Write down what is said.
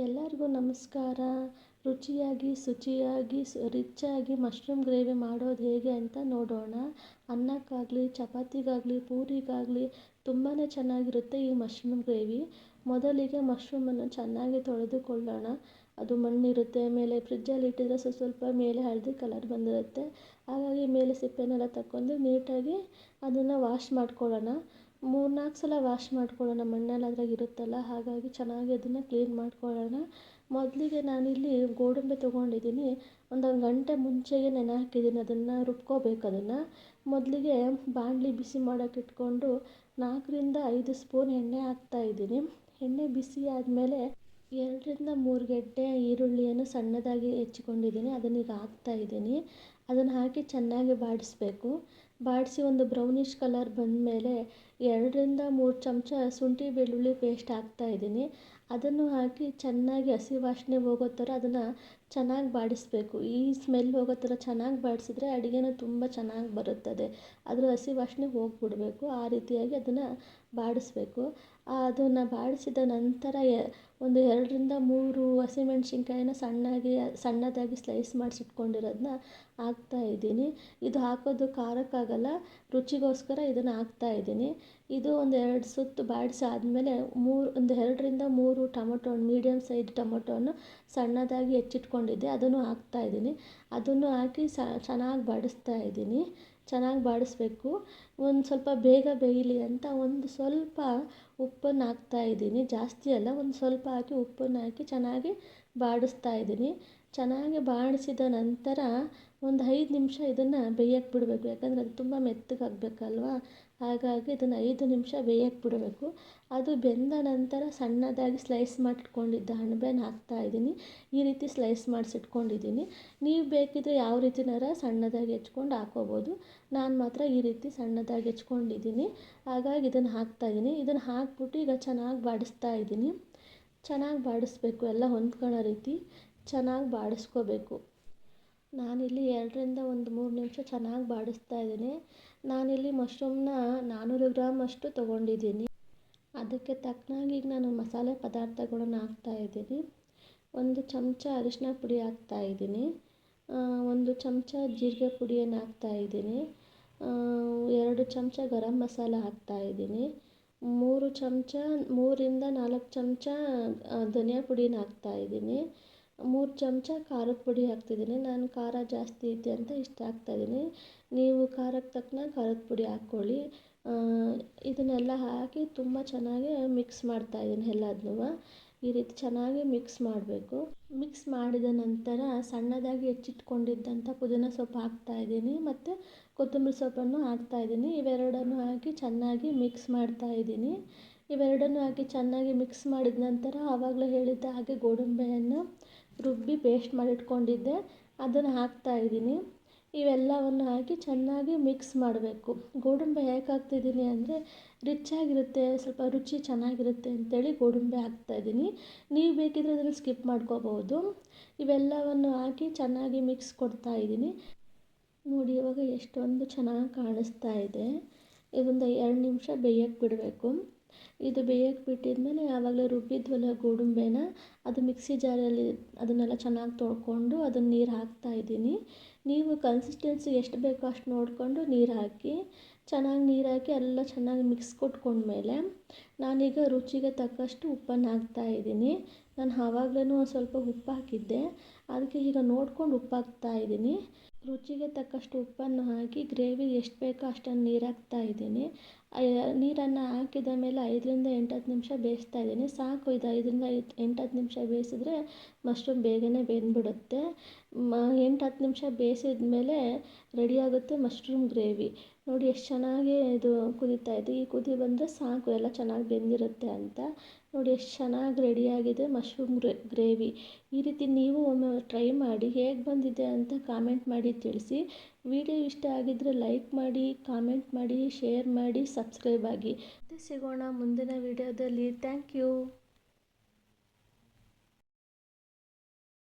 ಎಲ್ಲರಿಗೂ ನಮಸ್ಕಾರ. ರುಚಿಯಾಗಿ, ಶುಚಿಯಾಗಿ ಆಗಿ ಮಶ್ರೂಮ್ ಗ್ರೇವಿ ಮಾಡೋದು ಹೇಗೆ ಅಂತ ನೋಡೋಣ. ಅನ್ನಕ್ಕಾಗಲಿ, ಚಪಾತಿಗಾಗಲಿ, ಪೂರಿಗಾಗಲಿ ತುಂಬಾ ಚೆನ್ನಾಗಿರುತ್ತೆ ಈ ಮಶ್ರೂಮ್ ಗ್ರೇವಿ. ಮೊದಲಿಗೆ ಮಶ್ರೂಮನ್ನು ಚೆನ್ನಾಗಿ ತೊಳೆದುಕೊಳ್ಳೋಣ. ಅದು ಮಣ್ಣಿರುತ್ತೆ, ಮೇಲೆ ಫ್ರಿಜ್ಜಲ್ಲಿ ಇಟ್ಟಿದ್ರೆ ಸ್ವಲ್ಪ ಸ್ವಲ್ಪ ಮೇಲೆ ಹಳದಿ ಕಲರ್ ಬಂದಿರುತ್ತೆ. ಹಾಗಾಗಿ ಮೇಲೆ ಸಿಪ್ಪೆನೆಲ್ಲ ತಗೊಂಡು ನೀಟಾಗಿ ಅದನ್ನು ವಾಶ್ ಮಾಡ್ಕೊಳ್ಳೋಣ. ಮೂರು ನಾಲ್ಕು ಸಲ ವಾಶ್ ಮಾಡ್ಕೊಳ್ಳೋಣ, ಮಣ್ಣೆಲ್ಲ ಅದ್ರಾಗ ಇರುತ್ತಲ್ಲ, ಹಾಗಾಗಿ ಚೆನ್ನಾಗಿ ಅದನ್ನು ಕ್ಲೀನ್ ಮಾಡ್ಕೊಳ್ಳೋಣ. ಮೊದಲಿಗೆ ನಾನಿಲ್ಲಿ ಗೋಡಂಬಿ ತೊಗೊಂಡಿದ್ದೀನಿ. ಒಂದು ಗಂಟೆ ಮುಂಚೆಗೆ ನೆನೆ ಹಾಕಿದ್ದೀನಿ, ಅದನ್ನು ರುಬ್ಕೋಬೇಕು ಅದನ್ನು. ಮೊದಲಿಗೆ ಬಾಣಲಿ ಬಿಸಿ ಮಾಡೋಕೆ ಇಟ್ಕೊಂಡು ನಾಲ್ಕರಿಂದ ಐದು ಸ್ಪೂನ್ ಎಣ್ಣೆ ಹಾಕ್ತಾ ಇದ್ದೀನಿ. ಎಣ್ಣೆ ಬಿಸಿ ಆದಮೇಲೆ ಎರಡರಿಂದ ಮೂರು ಗೆಡ್ಡೆ ಈರುಳ್ಳಿಯನ್ನು ಸಣ್ಣದಾಗಿ ಹೆಚ್ಚಿಕೊಂಡಿದ್ದೀನಿ ಹಾಕ್ತಾ ಇದ್ದೀನಿ. ಅದನ್ನು ಹಾಕಿ ಚೆನ್ನಾಗಿ ಬಾಡಿಸ್ಬೇಕು. ಬಾಡಿಸಿ ಒಂದು ಬ್ರೌನಿಷ್ ಕಲರ್ ಬಂದಮೇಲೆ ಎರಡರಿಂದ ಮೂರು ಚಮಚ ಶುಂಠಿ ಬೆಳ್ಳುಳ್ಳಿ ಪೇಸ್ಟ್ ಹಾಕ್ತಾಯಿದ್ದೀನಿ ಅದನ್ನು ಹಾಕಿ ಚೆನ್ನಾಗಿ ಹಸಿ ವಾಸನೆ ಹೋಗೋ ಥರ ಅದನ್ನು ಚೆನ್ನಾಗಿ ಬಾಡಿಸಬೇಕು. ಈ ಸ್ಮೆಲ್ ಹೋಗೋ ಥರ ಚೆನ್ನಾಗಿ ಬಾಡಿಸಿದ್ರೆ ಅಡುಗೆನೂ ತುಂಬ ಚೆನ್ನಾಗಿ ಬರುತ್ತದೆ. ಅದರ ಹಸಿ ವಾಸನೆ ಹೋಗಿಬಿಡ್ಬೇಕು. ಆ ರೀತಿಯಾಗಿ ಅದನ್ನು ಬಾಡಿಸ್ಬೇಕು. ಅದನ್ನು ಬಾಡಿಸಿದ ನಂತರ ಒಂದು ಎರಡರಿಂದ ಮೂರು ಹಸಿಮೆಣ್ಸಿನ್ಕಾಯಿನ ಸಣ್ಣಗೆ, ಸಣ್ಣದಾಗಿ ಸ್ಲೈಸ್ ಮಾಡಿಸಿಟ್ಕೊಂಡಿರೋದನ್ನ ಹಾಕ್ತಾಯಿದ್ದೀನಿ ಇದು ಹಾಕೋದು ಖಾರಕ್ಕಾಗಲ್ಲ, ರುಚಿಗೋಸ್ಕರ ಇದನ್ನು ಹಾಕ್ತಾ ಇದ್ದೀನಿ. ಇದು ಒಂದು ಎರಡು ಸುತ್ತು ಬಾಡಿಸಿ ಆದಮೇಲೆ ಮೂರು, ಒಂದು ಎರಡರಿಂದ ಮೂರು ಟೊಮೊಟೊ ಹಣ್ಣು ಮೀಡಿಯಮ್ ಸೈಜ್ ಟೊಮೊಟೊವನ್ನು ಸಣ್ಣದಾಗಿ ಹೆಚ್ಚಿಟ್ಕೊಂಡಿದ್ದೆ, ಅದನ್ನು ಹಾಕ್ತಾ ಇದ್ದೀನಿ. ಅದನ್ನು ಹಾಕಿ ಸ, ಚೆನ್ನಾಗಿ ಬಾಡಿಸ್ತಾ ಇದ್ದೀನಿ. ಚೆನ್ನಾಗಿ ಬಾಡಿಸ್ಬೇಕು. ಒಂದು ಸ್ವಲ್ಪ ಬೇಗ ಬೇಯಲಿ ಅಂತ ಒಂದು ಸ್ವಲ್ಪ ಉಪ್ಪನ್ನು ಹಾಕ್ತಾ ಇದ್ದೀನಿ. ಜಾಸ್ತಿ ಅಲ್ಲ, ಒಂದು ಸ್ವಲ್ಪ ಹಾಕಿ ಉಪ್ಪನ್ನು ಹಾಕಿ ಚೆನ್ನಾಗಿ ಬಾಡಿಸ್ತಾ ಇದ್ದೀನಿ. ಚೆನ್ನಾಗಿ ಬಾಡಿಸಿದ ನಂತರ ಒಂದು ಐದು ನಿಮಿಷ ಇದನ್ನು ಬೇಯಕ್ಕೆ ಬಿಡಬೇಕು. ಯಾಕಂದರೆ ಅದು ತುಂಬ ಮೆತ್ತಗಾಗಬೇಕಲ್ವಾ ಹಾಗಾಗಿ ಇದನ್ನು ಐದು ನಿಮಿಷ ಬೇಯಕ್ಕೆ ಬಿಡಬೇಕು. ಅದು ಬೆಂದ ನಂತರ ಸಣ್ಣದಾಗಿ ಸ್ಲೈಸ್ ಮಾಡಿಟ್ಕೊಂಡಿದ್ದ ಹಣ್ಬೇನ ಹಾಕ್ತಾ ಇದ್ದೀನಿ. ಈ ರೀತಿ ಸ್ಲೈಸ್ ಮಾಡಿಸಿಟ್ಕೊಂಡಿದ್ದೀನಿ. ನೀವು ಬೇಕಿದ್ದರೆ ಯಾವ ರೀತಿನಾರ ಸಣ್ಣದಾಗಿ ಹೆಚ್ಕೊಂಡು ಹಾಕೋಬೋದು. ನಾನು ಮಾತ್ರ ಈ ರೀತಿ ಸಣ್ಣದಾಗಿ ಹೆಚ್ಕೊಂಡಿದ್ದೀನಿ. ಹಾಗಾಗಿ ಇದನ್ನು ಹಾಕ್ತಾ ಇದ್ದೀನಿ. ಇದನ್ನು ಹಾಕ್ಬಿಟ್ಟು ಈಗ ಚೆನ್ನಾಗಿ ಬಾಡಿಸ್ತಾ ಇದ್ದೀನಿ. ಚೆನ್ನಾಗಿ ಬಾಡಿಸ್ಬೇಕು ಎಲ್ಲ ಹೊಂದ್ಕೊಳ್ಳೋ ರೀತಿ. ಚೆನ್ನಾಗಿ ಬಾಡಿಸ್ಕೋಬೇಕು. ನಾನಿಲ್ಲಿ ಎರಡರಿಂದ ಒಂದು ಮೂರು ನಿಮಿಷ ಚೆನ್ನಾಗಿ ಬಾಡಿಸ್ತಾ ಇದ್ದೀನಿ. ನಾನಿಲ್ಲಿ ಮಶ್ರೂಮ್ನ ನಾನ್ನೂರು ಗ್ರಾಮ್ ಅಷ್ಟು ತೊಗೊಂಡಿದ್ದೀನಿ. ಅದಕ್ಕೆ ತಕ್ಕನಾಗಿ ಈಗ ನಾನು ಮಸಾಲೆ ಪದಾರ್ಥಗಳನ್ನು ಹಾಕ್ತಾ ಇದ್ದೀನಿ. ಒಂದು ಚಮಚ ಅರಿಶಿನ ಪುಡಿ ಹಾಕ್ತಾಯಿದ್ದೀನಿ ಒಂದು ಚಮಚ ಜೀರಿಗೆ ಪುಡಿಯನ್ನು ಹಾಕ್ತಾಯಿದ್ದೀನಿ ಎರಡು ಚಮಚ ಗರಂ ಮಸಾಲ ಹಾಕ್ತಾಯಿದ್ದೀನಿ ಮೂರು ಚಮಚ, ಮೂರಿಂದ ನಾಲ್ಕು ಚಮಚ ಧನಿಯಾ ಪುಡಿನ ಹಾಕ್ತಾಯಿದ್ದೀನಿ ಮೂರು ಚಮಚ ಖಾರದ ಪುಡಿ ಹಾಕ್ತಿದ್ದೀನಿ. ನಾನು ಖಾರ ಜಾಸ್ತಿ ಐತೆ ಅಂತ ಇಷ್ಟು ಹಾಕ್ತಾಯಿದ್ದೀನಿ ನೀವು ಖಾರಕ್ಕೆ ತಕ್ಕನಾಗಿ ಖಾರದ ಪುಡಿ ಹಾಕ್ಕೊಳ್ಳಿ. ಇದನ್ನೆಲ್ಲ ಹಾಕಿ ತುಂಬ ಚೆನ್ನಾಗಿ ಮಿಕ್ಸ್ ಮಾಡ್ತಾಯಿದ್ದೀನಿ ಎಲ್ಲದನ್ನೂ ಈ ರೀತಿ ಚೆನ್ನಾಗಿ ಮಿಕ್ಸ್ ಮಾಡಬೇಕು. ಮಿಕ್ಸ್ ಮಾಡಿದ ನಂತರ ಸಣ್ಣದಾಗಿ ಹೆಚ್ಚಿಟ್ಕೊಂಡಿದ್ದಂಥ ಪುದೀನ ಸೊಪ್ಪು ಹಾಕ್ತಾಯಿದ್ದೀನಿ ಮತ್ತು ಕೊತ್ತಂಬರಿ ಸೊಪ್ಪನ್ನು ಹಾಕ್ತಾಯಿದ್ದೀನಿ ಇವೆರಡನ್ನು ಹಾಕಿ ಚೆನ್ನಾಗಿ ಮಿಕ್ಸ್ ಮಾಡ್ತಾಯಿದ್ದೀನಿ ಇವೆರಡನ್ನು ಹಾಕಿ ಚೆನ್ನಾಗಿ ಮಿಕ್ಸ್ ಮಾಡಿದ ನಂತರ ಆವಾಗಲೇ ಹೇಳಿದ್ದ ಹಾಗೆ ಗೋಡಂಬಿಯನ್ನು ರುಬ್ಬಿ ಪೇಸ್ಟ್ ಮಾಡಿಟ್ಕೊಂಡಿದ್ದೆ. ಅದನ್ನು ಹಾಕ್ತಾಯಿದ್ದೀನಿ ಇವೆಲ್ಲವನ್ನು ಹಾಕಿ ಚೆನ್ನಾಗಿ ಮಿಕ್ಸ್ ಮಾಡಬೇಕು. ಗೋಡಂಬಿ ಯಾಕೆ ಹಾಕ್ತಿದ್ದೀನಿ ಅಂದರೆ ರಿಚ್ಚಾಗಿರುತ್ತೆ ಸ್ವಲ್ಪ ರುಚಿ ಚೆನ್ನಾಗಿರುತ್ತೆ ಅಂತೇಳಿ ಗೋಡಂಬಿ ಹಾಕ್ತಾಯಿದ್ದೀನಿ ನೀವು ಬೇಕಿದ್ದರೆ ಅದನ್ನು ಸ್ಕಿಪ್ ಮಾಡ್ಕೋಬೋದು ಇವೆಲ್ಲವನ್ನು ಹಾಕಿ ಚೆನ್ನಾಗಿ ಮಿಕ್ಸ್ ಕೊಡ್ತಾಯಿದ್ದೀನಿ ನೋಡಿ, ಇವಾಗ ಎಷ್ಟೊಂದು ಚೆನ್ನಾಗಿ ಕಾಣಿಸ್ತಾ ಇದೆ. ಇದೊಂದು ಎರಡು ನಿಮಿಷ ಬೇಯಕ್ಕೆ ಬಿಡಬೇಕು. ಇದು ಬೇಯಕ್ಕೆ ಬಿಟ್ಟಿದ್ಮೇಲೆ ಆವಾಗಲೇ ರುಬ್ಬಿದ್ವಲ್ಲ ಗೋಡಂಬಿನ ಅದು ಮಿಕ್ಸಿ ಜಾರಲ್ಲಿ ಅದನ್ನೆಲ್ಲ ಚೆನ್ನಾಗಿ ತೊಳ್ಕೊಂಡು ಅದನ್ನು ನೀರು ಹಾಕ್ತಾ ಇದ್ದೀನಿ. ನೀವು ಕನ್ಸಿಸ್ಟೆನ್ಸಿ ಎಷ್ಟು ಬೇಕೋ ಅಷ್ಟು ನೋಡಿಕೊಂಡು ನೀರು ಹಾಕಿ, ಚೆನ್ನಾಗಿ ನೀರು ಹಾಕಿ ಎಲ್ಲ ಚೆನ್ನಾಗಿ ಮಿಕ್ಸ್ ಕೊಟ್ಕೊಂಡ್ಮೇಲೆ ನಾನೀಗ ರುಚಿಗೆ ತಕ್ಕಷ್ಟು ಉಪ್ಪನ್ನು ಹಾಕ್ತಾ ಇದ್ದೀನಿ. ನಾನು ಆವಾಗ್ಲೇ ಒಂದು ಸ್ವಲ್ಪ ಉಪ್ಪು ಹಾಕಿದ್ದೆ, ಅದಕ್ಕೆ ಈಗ ನೋಡ್ಕೊಂಡು ಉಪ್ಪು ಹಾಕ್ತಾಯಿದ್ದೀನಿ ರುಚಿಗೆ ತಕ್ಕಷ್ಟು ಉಪ್ಪನ್ನು ಹಾಕಿ ಗ್ರೇವಿಗೆ ಎಷ್ಟು ಬೇಕೋ ಅಷ್ಟನ್ನು ನೀರು ಹಾಕ್ತಾಯಿದ್ದೀನಿ ನೀರನ್ನು ಹಾಕಿದ ಮೇಲೆ ಐದರಿಂದ ಎಂಟು ಹತ್ತು ನಿಮಿಷ ಬೇಯಿಸ್ತಾ ಇದ್ದೀನಿ. ಸಾಕು, ಇದು ಐದರಿಂದ ಎಂಟು ಹತ್ತು ನಿಮಿಷ ಬೇಯಿಸಿದ್ರೆ ಮಶ್ರೂಮ್ ಬೇಗನೆ ಬೆಂದ್ಬಿಡುತ್ತೆ. ಮ ಎಂಟು ಹತ್ತು ನಿಮಿಷ ಬೇಯಿಸಿದ ಮೇಲೆ ರೆಡಿ ಆಗುತ್ತೆ ಮಶ್ರೂಮ್ ಗ್ರೇವಿ. ನೋಡಿ, ಎಷ್ಟು ಚೆನ್ನಾಗಿ ಇದು ಕುದೀತಾ ಇದೆ. ಈ ಕುದಿ ಬಂದರೆ ಸಾಕು, ಎಲ್ಲ ಚೆನ್ನಾಗಿ ಬೆಂದಿರುತ್ತೆ ಅಂತ. ನೋಡಿ, ಎಷ್ಟು ಚೆನ್ನಾಗಿ ರೆಡಿಯಾಗಿದೆ ಮಶ್ರೂಮ್ ಗ್ರೇವಿ. ಈ ರೀತಿ ನೀವು ಒಮ್ಮೆ ಟ್ರೈ ಮಾಡಿ, ಹೇಗೆ ಬಂದಿದೆ ಅಂತ ಕಾಮೆಂಟ್ ತಿಳಿಸಿ. ವಿಡಿಯೋ ಇಷ್ಟ ಆಗಿದ್ದರೆ ಲೈಕ್ ಮಾಡಿ, ಕಾಮೆಂಟ್ ಮಾಡಿ, ಶೇರ್ ಮಾಡಿ, ಸಬ್ಸ್ಕ್ರೈಬ್ ಆಗಿ. ಮತ್ತೆ ಸಿಗೋಣ ಮುಂದಿನ ವಿಡಿಯೋದಲ್ಲಿ. Thank you.